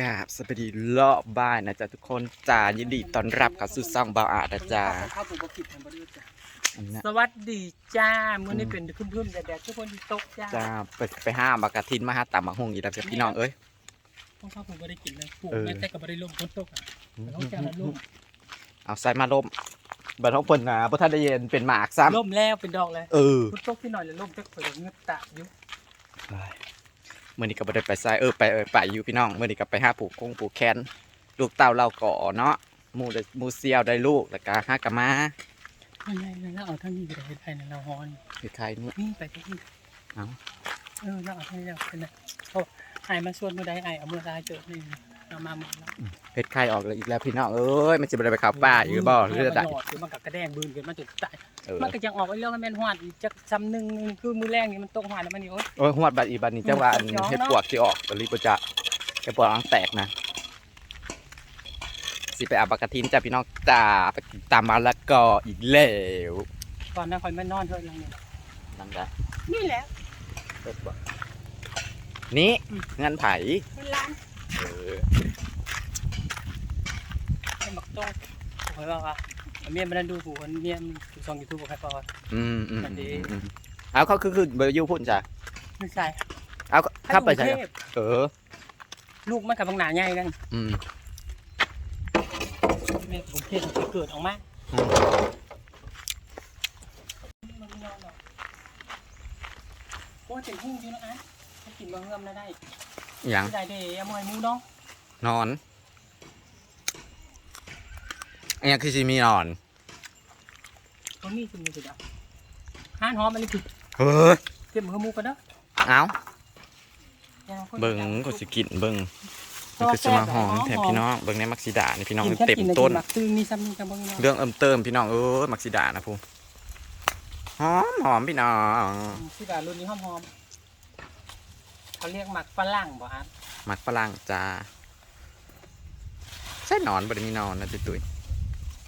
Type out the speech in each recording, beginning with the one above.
กราบสวัสดีรอบบ้านนะจ๊ะทุกคนจ้ายินดีต้อนรับเข้าสู่ซ่องเบาอาดนะจ๊ะข้าวปุ๋กผิดทางบริษัทจ้ะอันนั้นสวัสดีจ้ามื้อนี้เป็นพึ่มๆแดดๆทุกคนที่ตกจ้าจ้าไปไปห้าบากระทินมาหาตำมาหงอีกแล้วจ้ะพี่น้องเอ้ย ต้องข้าวปุ๋กบ่ได้กินเลยปลูกเออแม้แต่ก็บ่ได้ลมฝนตกอะแต่ต้องจ้าละลมเอาใส่มาลมบัดท้องเปิ่นนะบ่ทันได้เย็นเป็นหมากซ้ลมแล้วเป็นดอกเลยำเออฝนตกที่หน่อยแล้วลมจักเปิดเงือกตะอยู่ มื่อนี้ก็บ่ได้ไปใส่เออไปเออไปอยู่พี่น้องมื่อนี้ก็ไปหาปลูกคงปลูกแคนลูกเต่าเราก่อเนาะหมูได้หมูเซียวได้ลูกแล้วก็หากะมาไม่ไงแล้วเอาทางนี้ก็ได้เฮ็ดให้นั่นเราฮอนคือใครนี่นี่ไปที่นี่เอ้าเออแล้วเอาทางนี้แล้วเป็นไงเพราะไอ้มาชวนมื้อใดไอ้เอามื้อใดเจอนี่เอามามื้อละเพชรไข่ออกแล้วอีกแล้วพี่น้องเอ้ยมันจะบ่ได้ไปเข้าป่าอยู่บ่เรือใดมันหยอคือมันก็กระแดงบืนขึ้นมาจนตายเออ มันก็ยังออกไอ้เรื่องให้แม่นฮอดอีกจักซ้ำหนึงคือมื้อแรกนี่มันตกฮอดแล้วมันนี่โอ๊ยโอ้ยหวดบัดอีบัดนี้จังว่าอันย้อนเนาะเฮ็ดปวกที่ออกตะลิปจะเฮ็ดปวกอังแตกนะสิไปอาบากระทินจ้ะพี่น้องจ้าไปกินตามมาแล้วก็อีกแล้วก่อนหน้าคอยแม่นอนเท่านั้นนี่นั่นแหละนี่แหละเฮ็ดปวกนี่อืมเงินไผเป็นร้านเออเป็นบักโต้ผมเคยบอกว่า เมียมันดูผู้คนเมียมันดูช่องยูทูบบอกใครพอ อืมอืมอันนี้อืมอืมเอาเขาคือคือเบอร์ยูพุ่นจ้ะไม่ใช่เอาเข้าไปใช่ให้กรุงเทพเออลูกมันกับบางหนาใหญ่กันอืมแม่กรุงเทพจะเกิดออกมาอืมโอ้ยเป็นหุ้งจริงนะอะถ้ากินบางเงิมแล้วได้อหย่างได้เด้อมอยมูเนาะนอน อันนี้คือสิมีนอนมันมีสิ่งนี้สุดอะห้านหอมอันนี้คือเฮ้ยเก็บมือมูกันเนาะเอายังคนเบิ่งก็สิกินเบิ่งมันคือสมาหอมแถมพี่น้องเบิ่งในมักซิดานี่พี่น้องกินแค่เต็มกินนะต้น กินหมักตึงนี่ซ้ำนี่กันบ้างเนาะเรื่องเอิมเติมพี่น้องเอ้ยมักซิดานะพูหอมหอมพี่น้องที่แบบรุ่นนี้หอมๆเขาเรียกหมักฝรั่งบ่ฮะมักฝรั่งจ้าใช่หนอนบ่ได้มีหนอนนะตุ้ยตุ้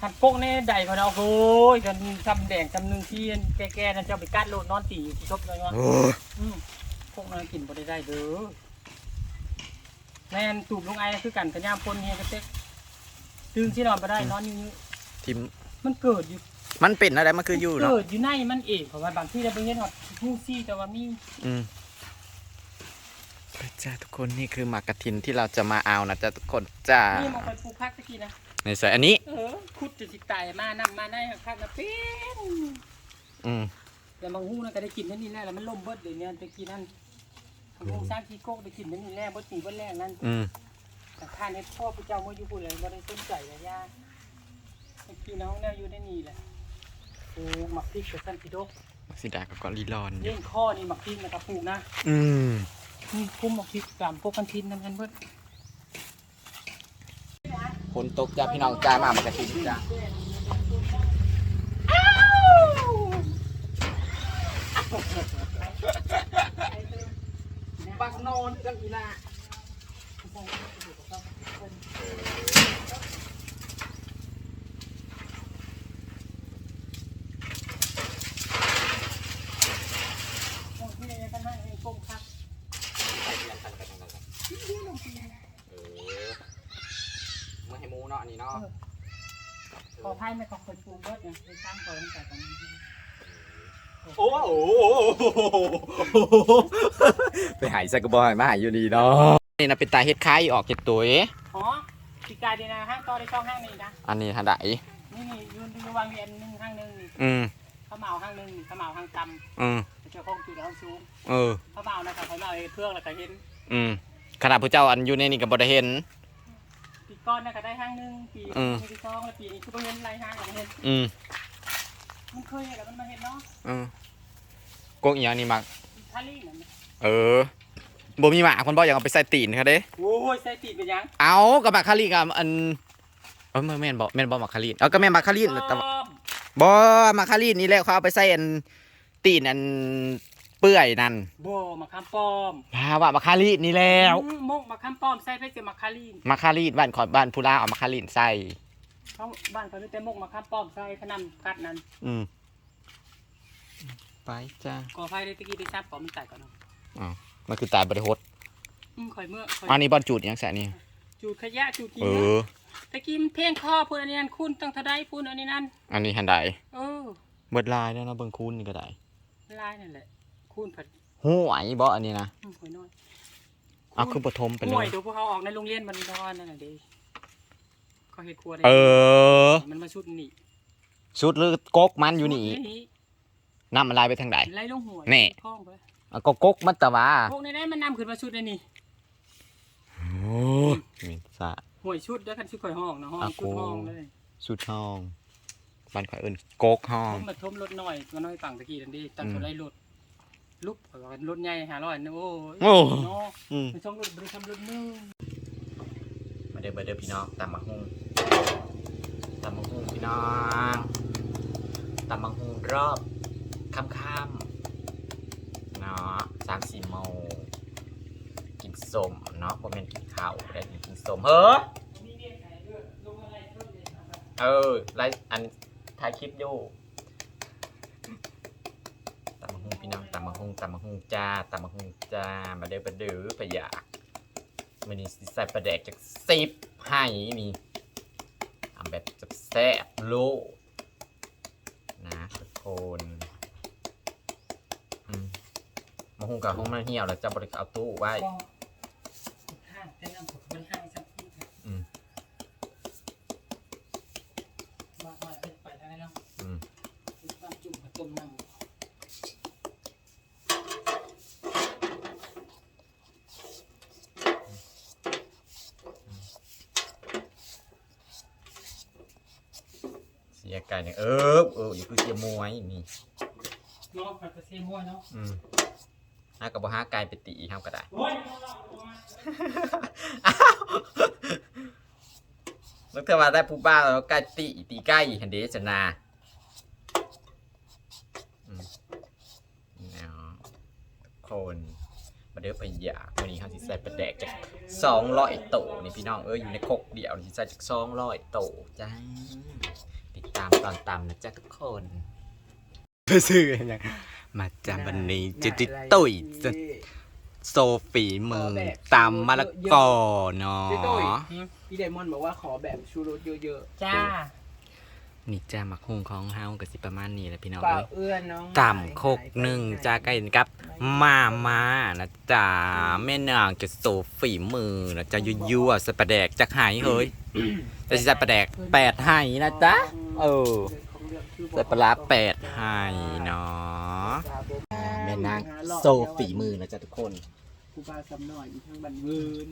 ยหัดพวกนี้ใดพอเนาะโอ้ยกันทำแดงทำหนึ่งที่แก่ๆนั่นจะเอาไปกัดโลดนอนตีอยู่ที่ชบเลยว่าโอ้ยอืมพวกนั้นกินบ่ได้ได้เด้อแม่นตูบลงไอ้คือกันกระยามปนเฮียกระเต็กตื่นที่นอนบ่ได้นอนอยู่นี่ทิมมันเกิดอยู่มันเป็นอะไรมันคืออยู่เนาะเกิดอยู่ในมันเองเพราะว่าบางที่เราไปเห็นฮอดฮู้ซี่แต่ว่ามีอืมไปจ้าทุกคนนี่คือหมากกระทินที่เราจะมาเอานะจ้าทุกคนจ้านี่มองไปปลูกผักตะกี้นะ ในใส่อันนี้ เออขุดจะสิตายมานำมาได้คักๆนะเป็นอืมแต่บางฮู้นั่นก็ได้กินนั่นนี่แหละแล้วมันล่มเบิดเลยเนี่ยตะกี้นั่นบางฮู้สร้างขี้โกกได้กินนั่นนี่แหละบ่ตีบ่แรงนั่นอืมแต่ข้าในพ่อพระเจ้ามาอยู่พุ่นเลยบ่ได้สนใจเลยย่าไอ้พี่น้องแนวอยู่ในนี่แหละปลูกหมักพริกกับสันติดกมักซิดากับกอลีลอนอยู่เลี้ยงข้อนี่หมักพริกนะครับปลูกนะ อืมนี่คุ้มหมักพริกตามพวกกันทินนั่นกันเบิดฝ นตกจ้าพี่น้องจ้ามามากระทินจ้าบักนอนจังอีน่า โอ้ยนี่ยังกันให้ให้กลมคัก เออ เมื่อให้หมูเนาะอันนี่เนาะขอไพ่ไม่ขอคนปลูกเบิดเนี่ยไปสร้างตัวตั้งแต่ตอนนี้โอ้โหไปหายใส่กระบอกมาหายอยู่ดีเนาะนี่นะเป็นตาเฮ็ดคายออกจากตัวเอ๊ะอ๋อปีกายดีนะห้างต่อได้ช่องห้างนี้นะอันนี้ทันไดนี่นี่ยืนดูวางเรียนหนึ่งห้างหนึ่งนี่อืมข้าวเหมาห้างหนึ่งนี่ข้าวเหมาห้างต่อืมำเจ้าของจุดเอาสูงเออข้าวเหมานะครับข้าวเหมาเพื่องแล้วก็เห็นอืมขนาดผู้เจ้าอันอยู่ในนี่ก็บ่ได้เห็นปี ก้อนนะก็ได้ห้างหนึ่งปีอืม ปีที่สองแล้วปีนี้คือบ่เห็นไรห้างก็เห็นอืมมันเคยเห็นแล้วมันมาเห็นเนาะอืมกกอีหยังนี่มัก ทาลี่นั่นน่ะเออบ่มีหมาคนบ่อยากเอาไปใส่ตีนเขาเด้ โอ้ยใส่ตีนเป็นหยังเอากับมักคารีกับอันเออแม่นบ่แม่นบ่มักคารีเอาก็แม่นมักคารีแต่ว่า อ้อมบ่มักคารีนี่แหละเขาเอาไปใส่อันตีนอันเปื่อยนั่นบ่มาคำป้อมพาว่ามักคารีนี่แล้วอืมมกมาคำป้อมใส่ไปเจอมาคาลีนมักคารีบ้านขอยบ้านผู้ลาวเอามักคารีใส่ เขาบ้านเขาเลยแต่มกมาคำป้อมใส่ขนำกัดนั้นอืมไปจ้าก่อไฟได้ตะกี้ได้ซับก่อนมันตายก่อนเนาะมันคือตายบริโภคอืมข่อยเมื่อข่อยอันนี้บอลจูดอิหยังแสนี่จูดขยะจูดกินเอนะอตะกี้มันเพ่งคอพูดอันนี้นั่นคุณต้องเท่าใดพูดอันนี้นั่นอันนี้หันใดเออเบิดลายแล้วเนาะเบิ่งคูณนี่ก็ได้ลายนั่นแหละ คุณผัดห่วยบ่อันนี้นะอืมหวยน้อยเอาคือปฐมไปเลห่วยยเดี๋ยวพวกเขาออกในโรงเรียนมันดอนนั่นน่ะเดิเขาเฮ็ดครัวได้เออ มันมาชุดนี่ชุดหรือกกมันอยู่นี่นี่น้ำมันลายไปทางใด ไล่ลงหัวนี่ คล้องไปเอาก็กกมันตะวาพวกในนั้นมันนำขึ้นมาชุดอันนี้โอ้มีสะ ห่วยชุดด้วยกันชุดข่อยห้องนะห้องอะชุดห้องกู เลยชุดห้องบ้านข่อยเอิ้นกกห้อง ผมมาทมรถหน่อยมาน้อยต่างตะกี้นั่นดิตั้งอืมเท่าไรรถ ลุกข่อยว่าเป็นรถใหญ่หาร้อยนึงโอ้ยโอ้ เนาะอืมมันช่องรถบริษัทรถนึงมาเด้อมาเด้อพี่น้องตำบักหุ่งตำบักหุ่งพี่น้องตำบักหุ่งรอบค่ำๆเนาะสามสี่โมงกินส้มเนาะบ่แม่นกินข้าวได้กินส้มเฮ้อมีเรียกใครเด้อลงอะไรเพิ่มเลยนะครับเออไลฟ์อันถ่ายคลิปอยู่ตำบักหุ่งพี่น้อง ตำบักหุ่งตำบักหุ่งจ้าตำบักหุ่งจ้า มาเด้อมาเด้อไปอยากมันนี่ใส่ประแดกจากสิบให้นี่ทำแบบจับแซ่บๆโลกนะทุกคนมมาหุ่งกับฮงมันเหี่ยวแล้วจะบริเอาตู้ไว้ ก็ห้างแต่น้ำผมบริห้างสักทีครับ อืม ว่าว่าเป็นไปได้แล้ว อืม ความจุ่มกับต้มน้ำ เสียไก่เนี่ยเออเอออย่าคื อเสียมวยนี่เนาะผัดกระเทียมมั่วเนาะอืมฮากับบ่ฮาไก่ไปตีเฮาก็ได้ โอ้ยแล้วเธอมาได้ผู้บ้าแล้วไก่ตีตีไก่หันเดชนาอืมเนาะทุกคนมาเด้อไปอยากวันนี้เขาสิใส่ประแดกจากสองร้อยโตนี่พี่น้องเอออยู่ในครกเดียวนี่สิใส่จากสองร้อยโตจ้าติดตามตอนตามนะจ๊ะทุกคน ไปซื้อยังมาจำวันนี้จะติดตุ้ยจะโซฟีมือตำมะละกอเนาะพี่ตุ้ยพี่ไดมอนด์บอกว่าขอแบบชูรสเยอะจ้า นี่จ้ามักฮุงของเฮากับสิประมาณนี้แหละพี่น้องๆเปล่าเอ้ยเอื้อนน้องต่ำโคกหนึ่งจ้าไก่กับมามานะจ้าแม่นางจะโซฝีมือนะจ้ายั่วๆสปาแดกจักหายเฮ้ยจะสิใส่ปลาแดกแปดหายนะจ๊ะเออ ใส่ปลาร้าแปดหายเนาะแม่นางโซฝีมือนะจ๊ะทุกคนผู้บ่าวสำหน่อยมีทั้งบันเวิร์น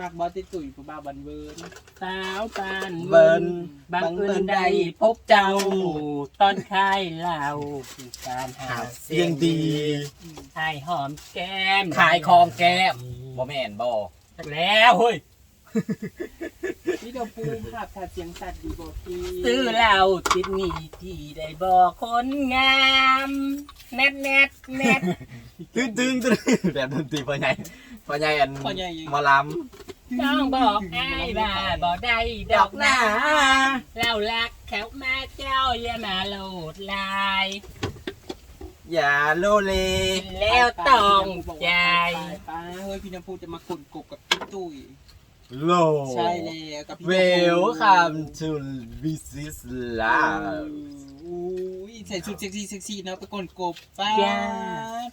มากบอสติตุ๋ยผู้บ่าวบันเวิร์นสาวปานเบิ่นบังเอิญใดพบเจ้า ตอนคายเหล่าการหาเสียงดีไอายหอมแก้มขายของแก้มบ่แม่นบ่แล้วเฮ้ย พี่เดาปูภาพถ่ายเสียงสัตว์ดีบอกพี่ซื้อเหล้าติดหนีที่ได้บอกคนงามแนทแนทแนท ตึ้งตึ้งตึ้งแบบดนตรีพ่อใหญ่พ่อใหญ่อันพ่อใหญ่ยังหมาลต้องบอกไอ้ายว่าบอกได้ดอกหน้าเล่ารักแขวมาเจ้าอย่ามาโหลดลายำอย่าโลเล แล้วต้องใจป้าเฮ้ยพี่น้ำพูจะมากดกบกับพี่ตุ้ย โล ใช่แล้วกับพี่เวน้ำพูลคัมทูวิซิสลาอุ้ยใส่ชุดเซ็กซี่เซ็กซี่เนาะไปกดกบป้า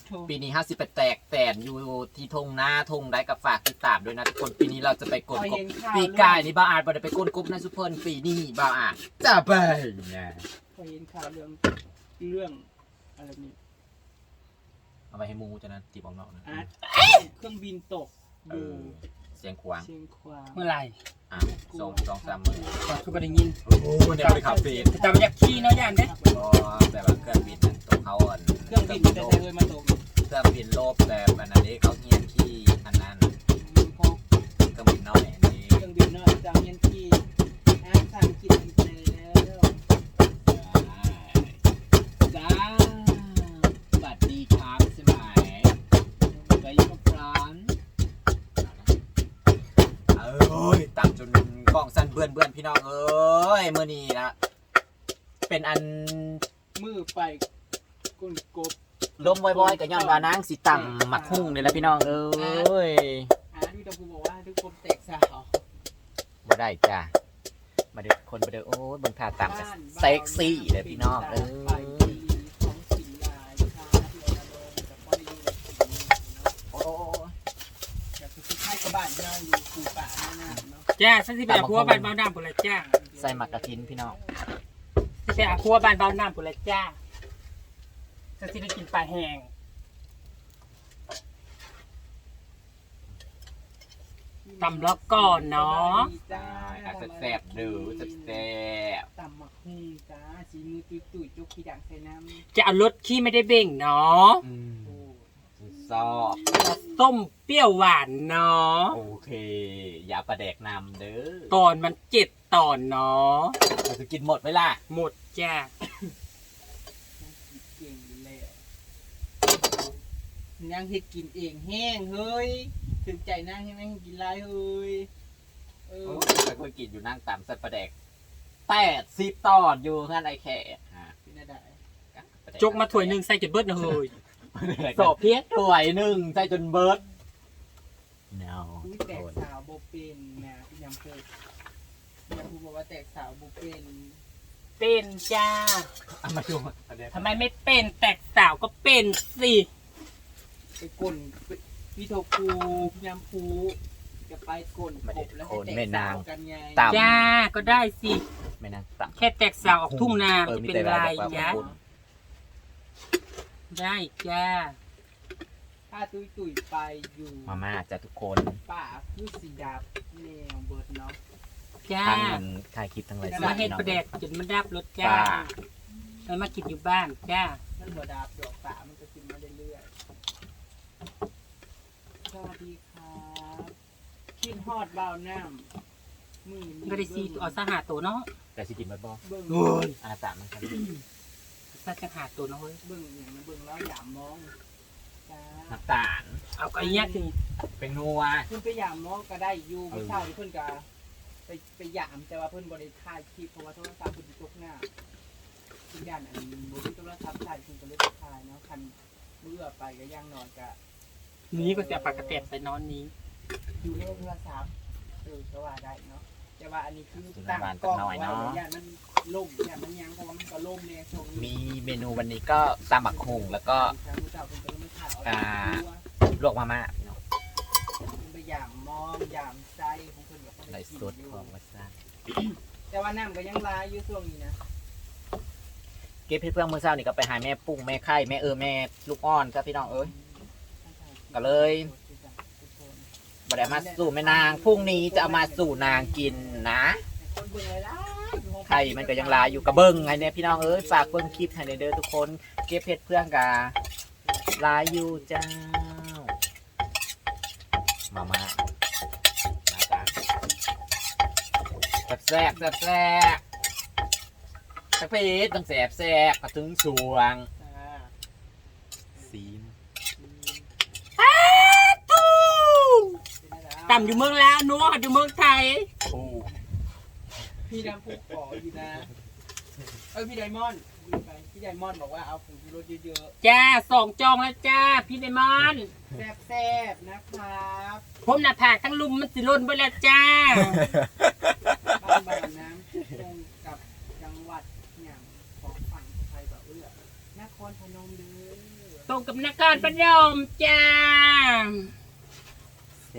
โถปีนี้ห้าสิบแตกแตนอยู่ที่ทงหน้าทงได้กับฝากติดตามด้วยนะทุกคนปีนี้เราจะไปกดกบปีกายนี่บ้าอาจบ่ได้ไปกดกบนะซุปเปอร์ปีนี้บ้าอาจจะไปนะพอเห็นข่าวเรื่องเรื่องอะไรนี่เอาไปให้หมูจะนั้นจีบออกนอกนะอาร์ตเครื่องบินตกเออยู่อเสียงขวางเชียงควางเมื่อไหร่อะสองสองสามมือก่อนคือบ่ได้ยินโอ้โหมันจะไปขับเฟสแต่ว่าอยากขี่เนาะย่านเด้ก็แบบว่าเครื่องบินนั่นตัวเขาอ่อนเครื่องบินแต่ใช้เลยมาตกเครื่องบินโลบแต่อันนั้นนี้เขาเงียนที่อันนั้น พี่น้องเอ้ยเมื่อนี้นะเป็นอันมือไปก้นกบลมบ่อยๆกับย้อนว่านางสิต่ำหมักหุ่งนี่แหละพี่น้องเอ้ยอาร์ตวิดาภูบอกว่าทุกกลมแตกสาวบ่ได้จ้ามาเด้อคนมาเด้อโอ้ยเบิ่งท่าตามจะเซ็กซี่เลยพี่น้องเอไป อ ที่ของสินลายค่ะที่เราลงกับพ่อได้ยินเนาะ โอ้ อยากจะคิดให้กับบ้านเราอยู่ปูป่าหน้าเนาะ จ้าฉันสิไปอาครัวบ้านเบาน้ำพุ่นละจ้าใส่หมักกระทินพี่น้องสิไปอาครัวบ้านเบาน้ำพุ่นละจ้าฉันสิได้กินปลาแห้งตำแล้วก่อนเนาะจ้าอาจจะแซ่บดูแซ่บตำหมักฮูจ้าสีมือตุ้ยตุ้ยจุกขี้ด่างใส่น้ำจะเอารสขี้ไม่ได้เบ่งเนาะอืมโอ้ ซอบส้มเปรี้ยวหวานเนาะโอเค อย่าประแดกนำเด้อตอนมันเจ็ดตอนเนาะเราจะกินหมดไหมล่ะหมดจ้าเก่งอยู่แล้วยังเฮ็ดกินเองแห้งเฮ้ยถึงใจนั่งให้แม่งกินไรเฮ้ยเออโอ้ยเคยกินอยู่นั่งตามสัตว์ประแดกแปดสิบตอนอยู่งั้นไอ้แค่ฮะเป็นอะไรจกมาถ้วยหนึ่งใส่จะเบิดนะเฮ้ย สอบเพียกถ้วยหนึ่งใส่จนเบิร์ด no อุ้ยแตกสาวโบเป็นนะพี่ยำเคยพี่ยำพูดบอกว่าแตกสาวโบเป็นเป็นจ้าเอามาดูอันเนี้ยทำไมไม่เป็นแตกสาวก็เป็นสิไปกลนพี่โทคูพี่ยำพูจะไปกลนกบแล้วให้แตกสาวกันไงตาม จ้าก็ได้สิไม่นั่งตัก แค่แตกสาวออกทุ่งนาเออจะมีเป็นแต่ไรแบบว่าจ้าคุณ ได้จ้าถ้าตุยตุยไปอยู่มาม่าจะทุกคนป่าคือสีดาบแนวเบิร์ดเนาะ จ้าทั้งมันถ่ายคลิปทั้งไรมาเฮ็ดประแดกจนมันดับรถจ้าป้าแล้วมากินอยู่บ้านจ้ามันบ่ดาบดอกป่ามันก็กินมาเรื่อยๆสวัสดีครับคิดฮอดเบาน้ำมือนี้ก็ได้ซีเอาสหาตัวเนาะแต่สิกินบ่บ่เบิ่งโอ้ยอาณาจักรมั นกันสักจะหาตัวเนาะเฮ้ยเบิ่งอย่างมันเบิ่งแล้วหยามมองจ้าน้ำตาล เอาไอ้เนี้ยคือเป็นนัวเพิ่นไปหยามมองก็ได้อยู่เมื่อเช้าที่เพิ่นก็ไปไปหยามแต่ว่าเพิ่นบ่ได้ถ่ายคลิปเพราะว่าโทรศัพท์เพิ่นอยู่ตกหน้าเพิ่นย่านอันบ่มีโทรศัพท์ถ่ายเพิ่นก็เลยบ่ถ่ายเนาะคันเมื่อไปก็ย่างนอนก็นี้ก็จะปากกระแตบใส่นอนนี้ อยู่ในโทรศัพท์เออก็ว่าได้เนาะ แต่ว่าอันนี้คือตั้งกล้องไว้ย่านมันล่มย่านมันยังเพราะว่ามันก็ล่มแน่ช่วงนี้มีเมนูวันนี้ก็ตำบักหุ่งแล้วก็ทางผู้เจ้าเพิ่นก็เลยไม่ถ่ายเอาอ่าลวกมาม่าพี่น้องเพิ่นไปหยามมองหยามใจของเพิ่นก็ไรได้กินสดอยู่ของวัดซ่าแต่ว่าน้ำก็ยังลายอยู่ช่วงนี้นะเก็บเพชรเพื่องมือเช้านี่ก็ไปหาแม่ปุ้งแม่ไข่แม่เออแม่ลูกอ่อนครับพี่น้องเอ้ยก็เลย บ่ได้มาสู่แม่นางพรุ่งนี้จะเอามาสู่นางกินนะคนเบิ่งหลายๆไข่มันก็ยังลายอยู่กระเบิ้งไงเนี่ยพี่น้องเอ้ยฝากเบิ้งคลิปให้เด้อทุกคนเก็บเพชรเพื่องกาลายอยู่เจ้ามามามาจ้าแซ่บแซ่บแซ่บแซ่บเพชรต้องแซ่บแซ่บกระถึงสวงอ่าซีม ต่ำอยู่เมืองแล้วนัวอยู่เมืองไทยโอ้พี่ดำผูกขออยู่นะเอ้ยพี่ไดมอนด์ดูไปพี่ไดมอนด์บอกว่าเอาผงชูรสเยอะจ้าสองจองแล้วจ้า พี่ไดมอนๆแซ่บๆนะครับผมหน้าผากทั้งลุมมันสิล่นไปแล้วจ้า บ้านบางน้ำตรงกับจังหวัดอย่างของฝั่งไทยแบบเอื้อนครพนมเด้อตรงกับนครพนมจ้า ไป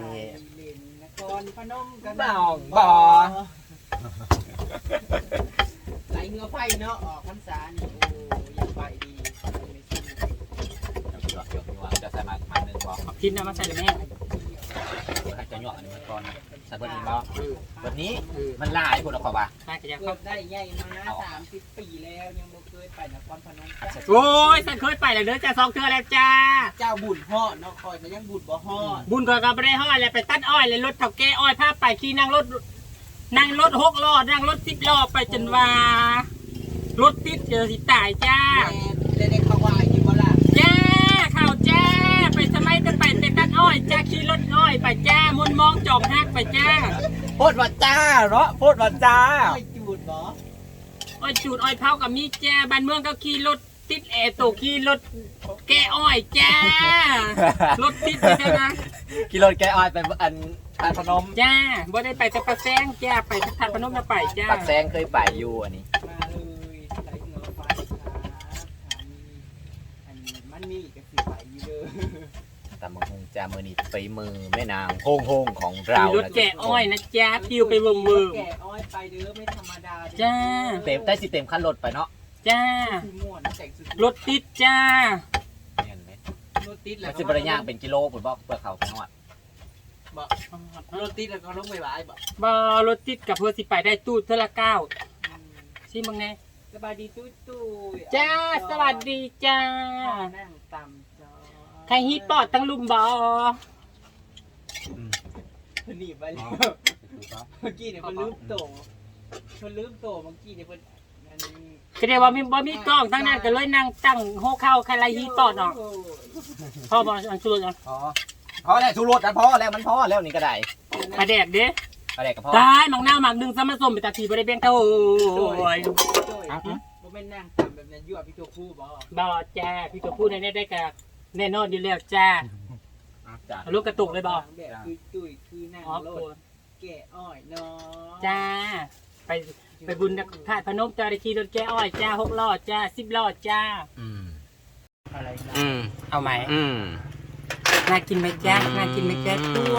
เล่นนพนมกันบ่องบ่อไหลเงือไฟเนาะออกพรรษานี่โอ้ยังไปดีไม่ใช่ยวกหยวกหยวจะใส่มาหนึ่งบอพินเอามาใส่เลยแม่ จะหยวกอันนี้มาก่อนใส่เบอร์นี้บอกวันนี้มันลายคนละขอบ่าใช่ก็จะเกือบได้ใหญ่มาสามสิบปีแล้วยังบ่เคยไปนครพนมจ้ะโอ้ยฉันเคยไปแล้วเด้อจ้าสองเทือแล้วจ้า เจ้าบุญฮอดเนาะคอยก็ยังบุญบ่ฮอดบุญก่อนก็ไม่ได้ห้อยเลยไปตัดอ้อยเลยรถเถ่าแก่อ้อยพาไปขี่นั่งรถนั่งรถหกล้อนั่งรถสิบล้อไปจนว่ารถติดเจอสิตายจ้าแม่ได้ได้เข้าวายอยู่บ่ล่ะ จ้าข่าวจ้า ไปสมัยจะไปเป็ นตัดอ้อยจ้าขี่รถอ้อยไปจ้ามุนมองจอมฮักไปจ้าโพดวัดจ้าเนาะโพดวัดจ้าอ้อยจูดบ่อ้อยจูดอ้อยเผากับมีจ้าบ้านเมืองก็ขี่รถติดแอร์ตกขี่รถแก้อ้อยจ้ารถติดไปจ้านะกิโลแกออยไปอันธาตุพนมจ้าบ่ได้ไปแต่ปลาแซงจ้าไปพระธาตุพนมแล้วไปจ้าปักแซงเคยไปอยู่อันนี้มาเลยไหลเหนือไฟครับอันนี้อันนี้มันมีกับสิไปอยู่เด้อตำมังคง จามือนี่ฝีมือแม่นางโฮงโฮงของเรามีรถแกะอ้อยนะจ้าพิวไปเบิ่มเบิ่มแก่อ้อยไปเด้อไม่ธรรมดาเด้อจ้าเต็มได้สิเต็มขั้นรถไปเนาะจ้าคือม่วนแต่งสุดรถติดจ้าเห็นไหมรถติดแล้มัวนจะบริย่างเป็นกิโลผมบอกเพื่อเขาไปนอดบ่รถติดแล้วก็ลงไปหวายบ่บ่รถติดกับเพื่อสิไปได้ตู้เทอละเก้าชิมึงไงสบายดีตุ้ยตุ้ยจ้าสวัสดีจ้า นั่งตำจอ ใครฮีทปอดตั้งลุมบอหนีไปแล้วเมื่อกี้เนี่ยมันลืมโตมันลืมโตเมื่อกี้เนี่ยมันอันนี้ก็เรียกว่ามีบ่มีกล้องทั้งนั้นก็เลยนั่งตั้งโฮเข้าใครไรฮีทปอดออกพ่อบออันสุดอะพอพอแล้วชูรถกันพอแล้วมันพอแล้วนี่ก็ได้มาแดกเด้อะไรก็พอตายหมังหน้าหมักดึงสมาสมไปตาทีบ่ได้เบี้ยงเท่าโอ้ยอะบ่แม่นนั่งตำแบบนั้นยั่วพี่โจคู่บ่บอจ้าพี่ตัวพูดในนี้ได้กับ แน่นอนอยู่แล้วจ้าจ้ะเอาลูกกระตุกเลยบอแบบคือตุ้ยคือนั่งอ๋อรโกรถธแก่อ้อยเนาะจ้า ไปไปบุญนะธาตุพนมจ้าได้ขี่รถแก้อ้อยจ้าหกล้อจ้าสิบล้อจ้า อืม อะไรนะอืม เอาไหมอืมน่ากินไหมจ้าน่ากินไหมจ้าตัว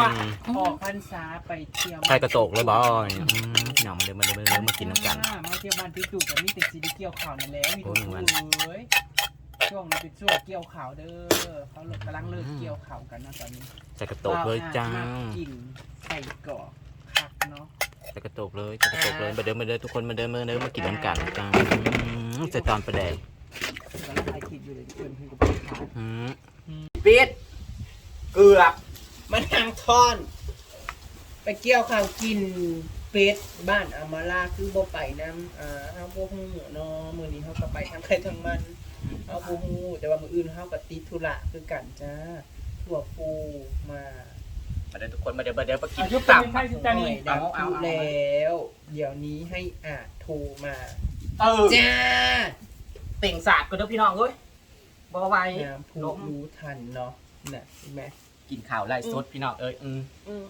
ออกพรรษาไปเที่ยวใครกระโตกเลยบอยอืมพี่น้องมาเดินมาเดินมาเดินมากินน้ำกัน มาเที่ยวบ้านพี่ตู่กับมีแต่สีได้เกี่ยวข่าวนั่นแหละมีโอ้ทุกหนึ่งวันเอ้ย ช่วงนี้เป็นช่วงเกี่ยวข่าวเด้อเขากำลังเลิกเกี่ยวข่าวกันนะตอนนี้ใส่กระโตกเลยจ้าว่มกินไก่กรอกคักเนาะใส่กระโตกเลยใส่กระโตกเลยมาเดินมาเดินทุกคนมาเดินมาเดินมากินน้ำกันจ้าอืมใส่ตอนประแดงกำลังถ่ายคลิปอยู่เลยเพื่อนเพื่อนก็ไปขายอืมปิดเกือบมันทางทอน ไปเกี่ยวข่าวกินเป็ดบ้านอามาลาคือบ่ไปน้ำอ่าเอาบ่ฮู้เนาะมื้อนี้เฮาก็ไปทางใครทางมัน เอาบ่ฮู้แต่ว่ามื้ออื่นเฮาก็ติดธุระคือกันจ้าทั่วปูมามาเดินทุกคนมาเดินมาเดินมากินอายุตับเป็นใครสิหจ้าน่นี่อยดับทุแล้ว เดี๋ยวนี้ให้อาจโทรมาเออจ้าเต่งศาสตร์กันเด้อพี่น้องเอ้ยบ่ไหวน้ำผู้รู้ทันเนาะน่ะเห็นไหมกินข้าวไล่สดพี่น้องเอ้ยอืมอืม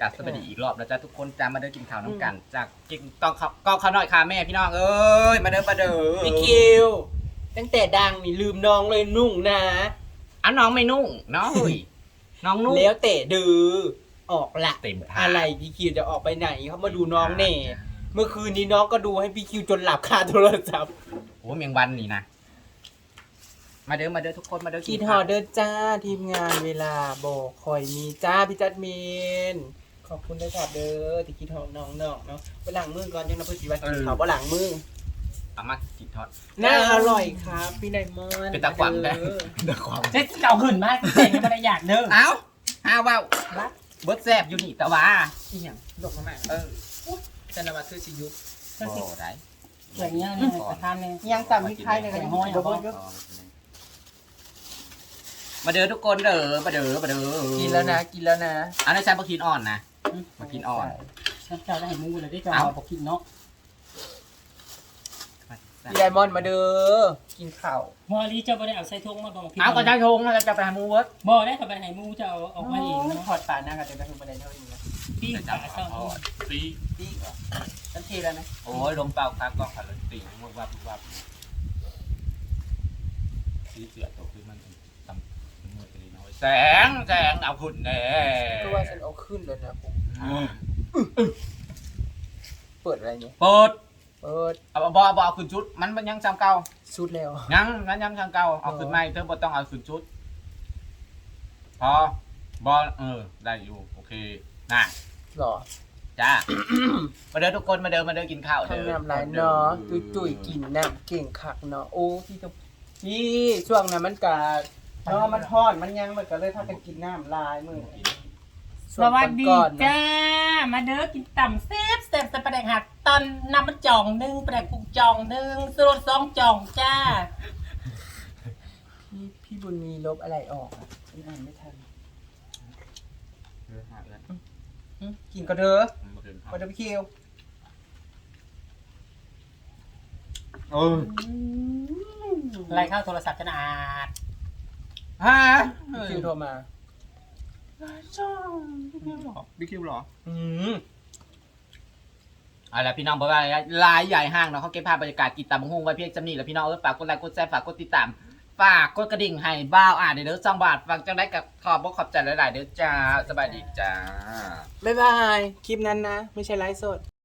จัดสวัสดีอีกรอบนะจ๊ะทุกคนจ้ามาเดินกินข้าวน้ำกัน จากกินต้องข้าวก็ข้าวน้อยค่ะแม่พี่น้องเอ้ยมาเดินมาเดินพี่คิว ตั้งแต่ดังนี่ลืมน้องเลยนุ่งนะอะน้องไม่นุ่งน้องเฮ้ยน้องนุ่ง แล้วแต่ดื้อออกละเต็มผ้าอะไรพี่คิวจะออกไปไหนเขามาดูน้องเน่เมื่อคืนนี้น้องก็ดูให้พี่คิวจนหลับคาโทรศัพท์โอ้เมียงวันนี่นะมาเดินมาเดินทุกคนมาเดินคิกิดนฮอเดอร์จ้าทีมงานเวลาบอกคอยมีจ้าพี่จัดเมนขอบคุณด้วยค่ะเด้อที่คิดฮอน้องๆเนาะไปหลังมือก่อนยังนะเพื่อนสิว่ากินเขาบ่หลังมือเอามากินทอด น่าอร่อยครับ พี่ไดมอนด์เป็นตะขวัญได้เด้อเดือดความเจ๊เก่าหื่นมากเจ๊งไม่ได้อยากเด้อเอ้าห้าว่าวบัดเบิร์ดแซ่บอยู่นี่แต่ว่าอีหยังดอกมะม่าเออจันทร์วัฒน์คือสิยุบโอ้ได้ อย่างเงี้ยเนี่ยประธานเนี่ย ยังต่ำมีใครเลยกันยังห้อยบ่เบิ่งอยู่มาเดินทุกคนเด้อมาเด้อมาเด้อกินแล้วนะ กินแล้วนะ อันนี้ใช้ปลาคินอ่อนนะปลาคินอ่อนเจ้าได้เห็นมูเลยได้เจ้าเอ้าเอา บอกกินเนาะ พี่ไดมอนด์มาเด้อกินข้าวมอลีเจ้าบ่ได้เอาใส่ทงมาบอกพี่เอาก็จะโชงแล้วจะไปหาหมูเวิร์ดบ่ได้เขาไปให้มูเจ้าเอาออกมาเองโยเนาะถอดปลาหน้ากันแต่ก็คือประเด็นเท่านี้นะพี่จะขาจับเจ้าทอดปีพี่ฉันเทแล้วนะโอ้ยลมเป่าครับก็ขันเลยตีวับวับวับสีเสือตกคือมันตำมือตีน้อยแสงแสงเอาคุณแน่ก็ว่าฉันเอาขึ้นแล้วนะผมเปิดอะไรเนี่ยเปิด เปิดเอาบอบเอาขึ้นชุด มันมันยังจำเก่าชุดแล้ว ยังมันยังจำเก่าเอาขึ้นใหม่เธอบ่ต้องเอาขึ้นชุด พอบอเออ ได้อยู่ โอเคน่ะหรอจ้า มาเดินทุกคนมาเดินมาเดินกินข้าวทางเด้อน้ำลายเนาะตุยตุยๆกินน้ำเก่งคักเนาะโอ้พี่ต้องพี่ช่วงนั้นมันกาเนาะมันทอดมันยังมันก็เลยพากันกินน้ำลายมือ สวัสดีก่อนๆนะจ้า มาเด้อกินต่ำแซ่บแซ่บแต่ประเด็กหักตอนน้ำมันจ่องหนึงประเด็กปุกจ่องหนึงสรดสองจ่องจ้า พี่พี่บุญมีลบอะไรออกอะฉันอ่านไม่ทันเออหาแล้วหึกินก็เถอะมาเดินก็เถอะพี่คิวเออไล่เข้าโทรศัพท์จะอาดฮะพี่คิวโทรมา ช่องบิ๊กคิวหรอ อืมเอาละพี่น้องบอกว่าลายใหญ่ห้างเนาะเขาเก็บภาพบรรยากาศกินตามหงไว้เพียงจำนี่แล้วพี่น้องเออฝากกดไลค์กดแชร์ฝากกดติดตามฝากกดกระดิ่งให้บ้าวอ่านเด้อจ้องบาทฟังจังได้กับขอบอกขอบใจหลาย ๆ เด้อจ้าสบายดีจ้าบ๊ายบาย คลิปนั้นนะ ไม่ใช่ไลฟ์สด